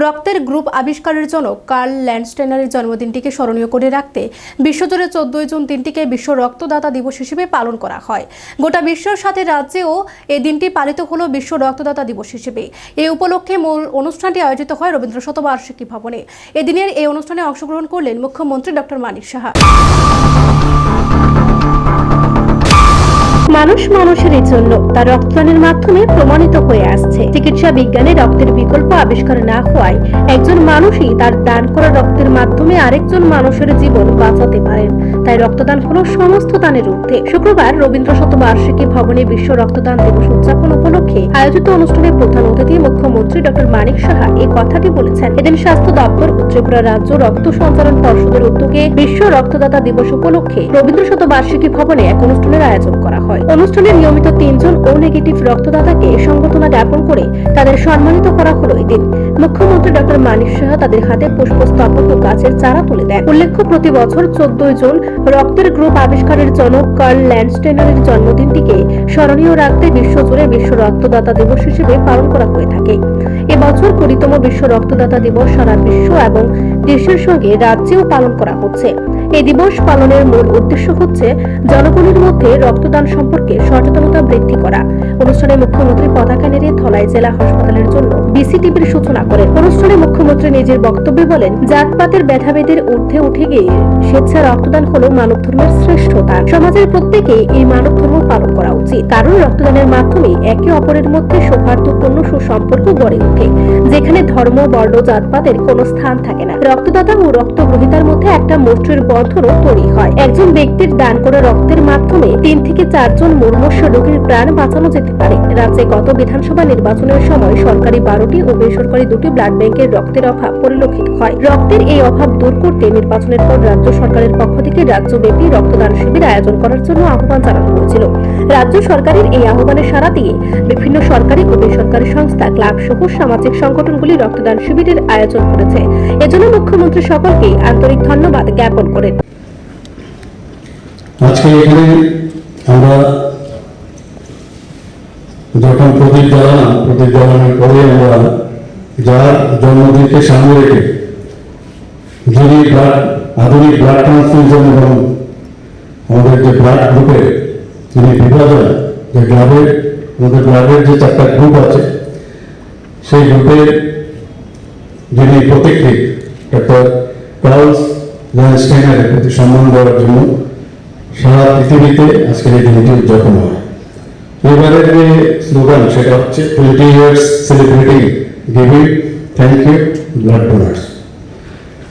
রক্তের গ্রুপ আবিষ্কারের জন্য কার্ল ল্যান্ডস্টেনারের জন্মদিনটিকে স্মরণীয় করে রাখতে বিশ্বজুড়ে চোদ্দই জুন দিনটিকে বিশ্ব রক্তদাতা দিবস হিসেবে পালন করা হয়। গোটা বিশ্বের সাথে রাজ্যেও এই দিনটি পালিত হলো বিশ্ব রক্তদাতা দিবস হিসেবে। এই উপলক্ষে মূল অনুষ্ঠানটি আয়োজিত হয় রবীন্দ্র শতবার্ষিকী ভবনে। এদিনের এই অনুষ্ঠানে অংশগ্রহণ করলেন মুখ্যমন্ত্রী ডক্টর মানিক সাহা। মানুষ মানুষের জন্য তার রক্তদানের মাধ্যমে প্রমাণিত হয়ে আসছে। চিকিৎসা বিজ্ঞানে রক্তের বিকল্প আবিষ্কার না হওয়ায় একজন মানুষই তার দান করা রক্তের মাধ্যমে আরেকজন মানুষের জীবন বাঁচাতে পারেন। তাই রক্তদান হলো সমস্ত দানের ঊর্ধ্বে। শুক্রবার রবীন্দ্র শতবার্ষিকী ভবনে বিশ্ব রক্তদান দিবস উদযাপন উপলক্ষে আয়োজিত অনুষ্ঠানে প্রধান অতিথি মুখ্যমন্ত্রী ডক্টর মানিক সাহা এই কথাটি বলেছেন। এদিন স্বাস্থ্য দপ্তর ও ত্রিপুরা রাজ্য রক্ত সঞ্চালন পর্ষদের উদ্যোগে বিশ্ব রক্তদাতা দিবস উপলক্ষে রবীন্দ্র শতবার্ষিকী ভবনে এক অনুষ্ঠানের আয়োজন করা হয়। অনুষ্ঠানে নিয়মিত তিনজন ও নেগেটিভ রক্তদাতাকে সংবর্ধনা জ্ঞাপন করে তাদের সম্মানিত করা হলো এদিন। মুখ্যমন্ত্রী ডক্টর মানিক সাহা তাদের হাতে পুষ্পস্তবক ও গাছের চারা তুলে দেন। উল্লেখ্য, প্রতি বছর চোদ্দই জুন রক্তের গ্রুপ আবিষ্কারের জনক কার্ল ল্যান্ডস্টেনারের জন্মদিনটিকে স্মরণীয় রাখতে বিশ্বজুড়ে বিশ্ব রক্তদাতা দিবস হিসেবে পালন করা হয়ে থাকে। এবছর কুড়িতম বিশ্ব রক্তদাতা দিবস সারা বিশ্ব এবং দেশের সঙ্গে রাজ্যেও পালন করা হচ্ছে। এই দিবস পালনের মূল উদ্দেশ্য হচ্ছে জনগণের মধ্যে রক্তদান সম্পর্কে সচেতনতা বৃদ্ধি করা। অনুষ্ঠানে মুখ্যমন্ত্রী পতাকা নেড়ে ধলাই জেলা হাসপাতালের জন্য বিসিটিভির সূচনা করেন। অনুষ্ঠানে মুখ্যমন্ত্রী নিজের বক্তব্যে বলেন, জাতপাতের ব্যথাভেদের ঊর্ধ্বে উঠে গিয়ে স্বেচ্ছা রক্তদান হলো মানব ধর্মের শ্রেষ্ঠতা। সমাজের প্রত্যেকে এই মানব ধর্ম পালন করা উচিত। কারণ রক্তদানের মাধ্যমে একে অপরের মধ্যে সৌহার্দ্যপূর্ণ সুসম্পর্ক গড়ে ওঠে, যেখানে ধর্ম, বর্ণ, জাতপাতের কোনো স্থান থাকে না। রক্তদাতা ও রক্ত গ্রহিতার মধ্যে একটা মৈত্রীর বন্ধনও তৈরি হয়। একজন ব্যক্তির দান করা রক্তের মাধ্যমে তিন থেকে চারজন মুর্মুষ রোগীর প্রাণ বাঁচানো যেতে পারে। রাজ্যে গত বিধানসভা নির্বাচনের সময় সরকারি বারোটি ও বেসরকারি দুটি ব্লাড ব্যাংকের রক্তের অভাব পরিলক্ষিত হয়। রক্তের এই অভাব দূর করতে নির্বাচনের পর রাজ্য সরকারের পক্ষ থেকে রাজ্যব্যাপী রক্তদান শিবির আয়োজন করার জন্য আহ্বান জানানো হয়েছিল। রাজ্য সরকারের এই আহ্বানে সাড়া দিয়ে বিভিন্ন সরকারি ও বেসরকারি সংস্থা, ক্লাব সহ সামাজিক সংগঠনগুলি রক্তদান শিবিরের আয়োজন করেছে। এজন্য মুখ্যমন্ত্রী সকলকে আন্তরিক ধন্যবাদ জ্ঞাপন করেন। আজকে এখানে আমরা যখন প্রদীপ জ্বালালাম, প্রদীপ জ্বালানোর পরে আমরা যার জন্মদিনকে সামনে রেখে যিনি ব্লাড, আধুনিক ব্লাড ট্রান্সফিউশন এবং আমাদের যে ব্লাড গ্রুপে যিনি বিভাজন, যে ব্লাডের, আমাদের ব্লাডের যে চারটা গ্রুপ আছে, সেই গ্রুপের যিনি প্রতীকী ডক্টর কার্লস ল্যান্ডস্টাইনারের প্রতি সম্মান দেওয়ার জন্য সারা পৃথিবীতে আজকের এই দিনটি উদযাপন হয়। এবারের যে স্লোগান সেটা হচ্ছে twenty years celebrating giving thank you blood donors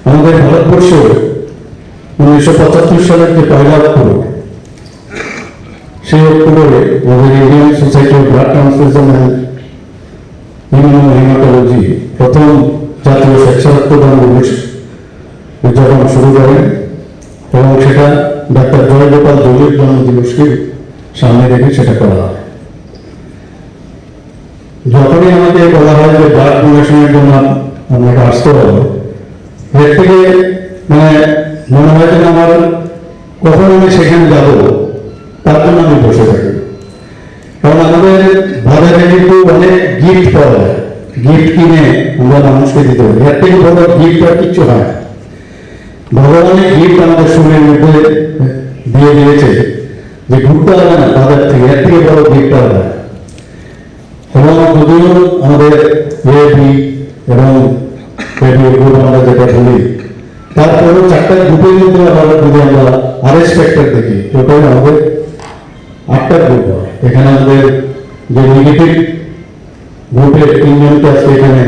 আমাদের ভারতবর্ষ উনিশশো পঁচাত্তর সালের যে পয়লা অক্টোবর, সেই অক্টোবরে আমাদের Indian Society of Blood Transfusion and Immunohaematology প্রথম জাতীয় স্বেচ্ছা রক্তদান দিবস উদযাপন শুরু করেন এবং সেটা ডাক্তার জয়গোপাল দলির জন্মদিবসকে সামনে রেখে সেটা করা হয়। যখনই আমাকে বলা হয় যে ব্লাড ডোনেশনের জন্য আপনাকে আসতে হবে, এর থেকে মানে মনে হয় যে আমার কখন আমি সেখানে যাব, তার জন্য আমি বসে থাকি। কারণ আমাদের বাজারে কিন্তু অনেক গিফট পাওয়া যায়। গিফট কিনে আমরা মানুষকে দিতে হবে এর থেকে বড় গিফট আর কিচ্ছু হয় না। ভগবানের গিফট আমাদের শরীরের মধ্যে দিয়ে দিয়েছে যে ঘুরতে হবে না বাজার থেকে, এর থেকে বড় গিফট হবে না এবং আমাদের এপি এবং এপি গ্রুপ আমরা যেটা চারটা গ্রুপের মধ্যে আবার যদি আমরা আরেস্ট ফ্যাক্টর দেখি আমাদের আটটা গ্রুপ এখানে আমাদের যে নেগেটিভ গ্রুপের তিনজনকে আজকে এখানে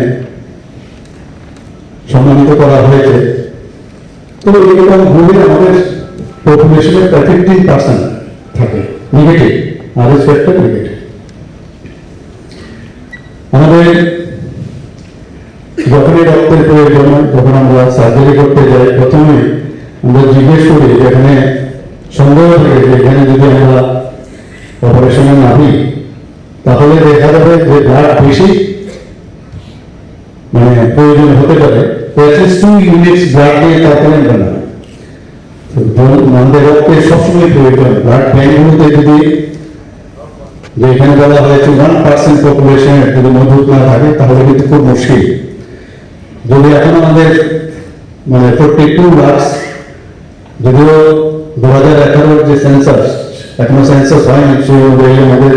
সম্মানিত করা হয়েছে। তো এরকম গ্রুপে আমাদের পার্সেন্ট থাকে negative R S factor negative আমাদের যখনই রক্তের প্রয়োজন তখন আমরা সার্জারি করতে যাই, প্রথমে আমরা জিজ্ঞেস করি যে এখানে সন্দেহ থাকে যে এখানে যদি আমরা অপারেশনে নামি তাহলে দেখা যাবে যে ব্লাড বেশি মানে প্রয়োজন হতে পারে। টু ইউনিটস ব্লাড দিয়ে আমরা তো আমাদের রক্তের সবসময় প্রয়োজন ব্লাড ব্যাঙ্কগুলোতে যদি যে এখানে বলা হয়েছে ওয়ান পার্সেন্ট পপুলেশনের যদি মজুত না থাকে, তাহলে কিন্তু খুব মুশকিল। যদি এখন আমাদের মানে ফোরটি টু লাক্স যদিও দু হাজার আঠারোর যে সেন্সাস এখনও সেন্সাস হয়নি, সেই অনুযায়ী আমাদের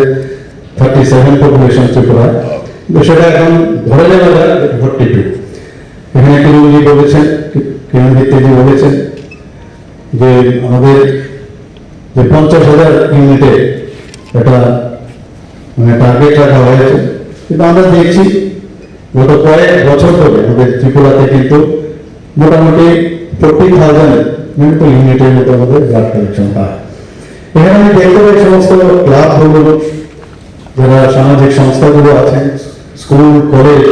থার্টি সেভেন পপুলেশন ত্রিপুরা তো সেটা এখন ধরে যায় ফোরটি টু এখানে বলেছেন কিরণ ভিত্তিজি বলেছেন যে আমাদের যে পঞ্চাশ হাজার ইউনিটে একটা মানে টার্গেট রাখা হয়েছে, কিন্তু আমরা দেখছি গত কয়েক বছর ধরে আমাদের ত্রিপুরাতে কিন্তু মোটামুটি ফোরটি থাউজেন্ড ইউনিটের মতো আমাদের ব্লাড কালেকশন হয়। এখানে আমি দেখতে পাই সমস্ত ক্লাবগুলো যারা সামাজিক সংস্থাগুলো আছেন, স্কুল কলেজ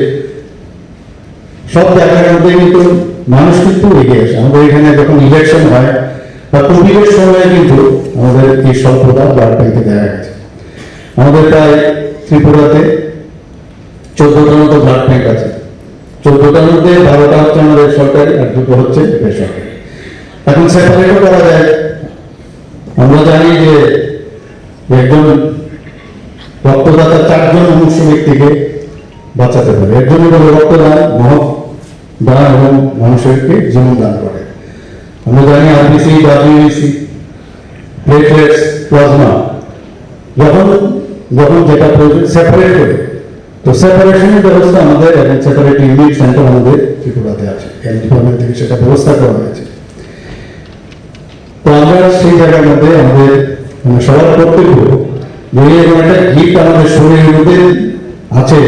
সব জায়গার মধ্যে কিন্তু মানুষ কিন্তু এগিয়ে আসে আমাদের এখানে যখন ইলেকশন হয়, বা কোভিডের সময় কিন্তু আমাদের এই ব্লাড ব্যাংকে দেখা গেছে। আমাদের প্রায় ত্রিপুরাতে চোদ্দটার মতো ব্লাড ব্যাংক আছে। চোদ্দটার মধ্যে বারোটা হচ্ছে আমাদের সরকারি আর দুটো হচ্ছে বেসরকারি। এখন সেপারেটও করা যায়। আমরা জানি যে একজন রক্তদাতা চারজন মুমূর্ষু ব্যক্তিকে বাঁচাতে পারে। এর রক্তদান, মহৎ দান এবং মানুষেরকে জীবন দান করে। আমরা জানি আরবিসি ডাব্লিউবিসি প্লেটলেটস প্লাজমা, যখন যখন যেটা প্রয়োজন সেপারেট করে তো সেপারেশনের ব্যবস্থা আমাদের এবং সেপারেট ইউনিট সেন্টার আমাদের ত্রিপুরাতে আছে। হেলথ ডিপার্টমেন্ট থেকে সেটা ব্যবস্থা করা হয়েছে। তো আমরা সেই জায়গার মধ্যে আমাদের মানে সবার কর্তব্য যে এরকম একটা গিফট আমাদের শরীরের মধ্যে আছে।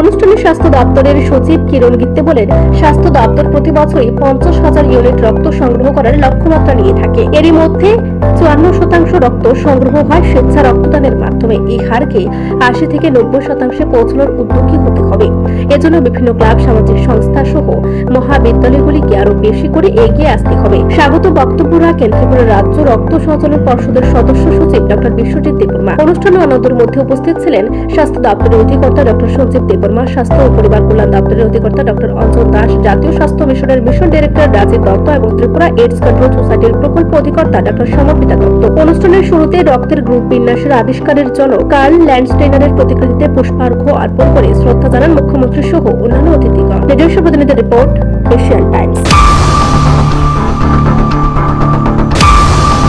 অনুষ্ঠানে স্বাস্থ্য দপ্তরের সচিব কিরণ গিত্তে বলেন, স্বাস্থ্য দপ্তর প্রতি বছরই পঞ্চাশ হাজার ইউনিট রক্ত সংগ্রহ করার লক্ষ্যমাত্রা নিয়ে থাকে। এরই মধ্যে চুয়ান্ন শতাংশ রক্ত সংগ্রহ হয় স্বেচ্ছা রক্তদানের মাধ্যমে। এই হারকে আশি থেকে নব্বই শতাংশে পৌঁছানোর উদ্যোগী হতে হবে। এজন্য বিভিন্ন ক্লাব, সামাজিক সংস্থা সহ মহাবিদ্যালয়গুলিকে আরও বেশি করে এগিয়ে আসতে হবে। স্বাগত বক্তব্য রাখেন ত্রিপুরা রাজ্য রক্ত সঞ্চালন পর্ষদের সদস্য সচিব ডক্টর বিশ্বজিৎ দেববর্মা। অনুষ্ঠানে অন্যদের মধ্যে উপস্থিত ছিলেন স্বাস্থ্য দপ্তরের অধিকর্তা ডক্টর সঞ্জীব দেববর্মা, স্বাস্থ্য ও পরিবার কল্যাণ দপ্তরের অধিকর্তা ডক্টর অঞ্জন দাস, জাতীয় স্বাস্থ্য মিশনের মিশন ডিরেক্টর রাজীব দত্ত এবং ত্রিপুরা এইডস কন্ট্রোল সোসাইটির প্রকল্প অধিকর্তা ডক্টর সমর্পিতা দত্ত। অনুষ্ঠানের শুরুতে রক্তের গ্রুপ বিন্যাসের আবিষ্কারের জন্য কার্ল ল্যান্ডস্টেইনারের প্রতিকৃতিতে পুষ্পার্ঘ্য অর্পণ করে শ্রদ্ধা জানান মুখ্যমন্ত্রী সহ অন্যান্য অতিথিগণ। নিজস্ব প্রতিনিধি রিপোর্ট এশিয়ান টাইমস।